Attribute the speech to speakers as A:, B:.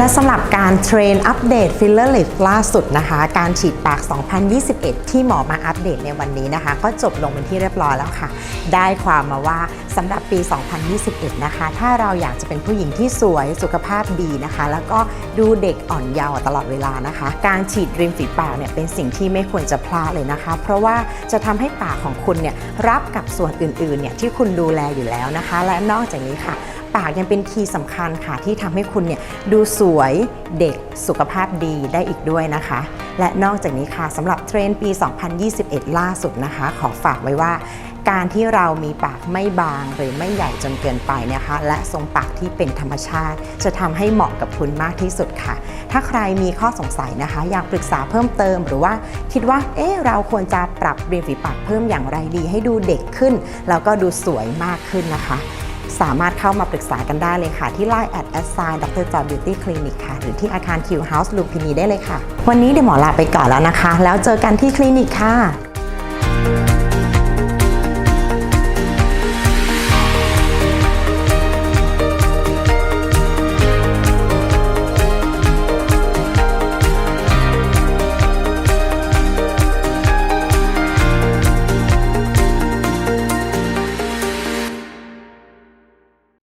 A: และสำหรับการเทรนอัปเดตฟิลเลอร์ลิฟล่าสุดนะคะ การฉีดปาก 2021 ที่หมอมาอัปเดตในวันนี้นะคะ ก็จบลงเป็นที่เรียบร้อยแล้วค่ะ ได้ความมาว่าสำหรับปี 2021 นะคะ ถ้าเราอยากจะเป็นผู้หญิงที่สวยสุขภาพดีนะคะ แล้วก็ดูเด็กอ่อนเยาว์ตลอดเวลานะคะ การฉีดริมฝีปากเนี่ยเป็นสิ่งที่ไม่ควรจะพลาดเลยนะคะ เพราะว่าจะทำให้ปากของคุณเนี่ยรับกับส่วนอื่นๆเนี่ยที่คุณดูแลอยู่แล้วนะคะ และนอกจากนี้ค่ะ ปากยังเป็นคีย์สำคัญค่ะ ที่ทำให้คุณเนี่ยดูสวยเด็กสุขภาพดีได้อีกด้วยนะคะ และนอกจากนี้ค่ะสำหรับเทรนด์ปี 2021 ล่าสุดนะคะ ขอฝากไว้ว่าการที่เรามีปากไม่บางหรือไม่ใหญ่จนเกินไปนะคะ และทรงปากที่เป็นธรรมชาติ จะทำให้เหมาะกับคุณมากที่สุดค่ะ ถ้าใครมีข้อสงสัยนะคะ อยากปรึกษาเพิ่มเติม หรือว่าคิดว่าเอ๊ะเราควรจะปรับริมฝีปากเพิ่มอย่างไรดี ให้ดูเด็กขึ้น แล้วก็ดูสวยมากขึ้นนะคะ สามารถเข้ามาปรึกษากันได้เลยค่ะ ที่ Line แอดแอสไซน์ดรจอ Beauty Clinic ค่ะ หรือที่อาคาร Q House ลุมพินีได้เลยค่ะ วันนี้เดี๋ยวหมอลาไปก่อนแล้วนะคะ แล้วเจอกันที่คลินิกค่ะ